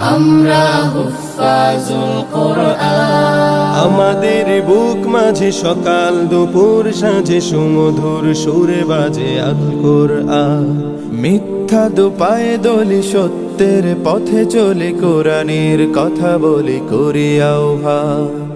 আমরা আমাদের বুক মাঝে সকাল, দুপুর সাঁঝে সুমধুর সুরে বাজে আল কোরআন মিথ্যা দুপায়ে দলি সত্যের পথে চলে, কোরআনের কথা বলি করি আহ্বান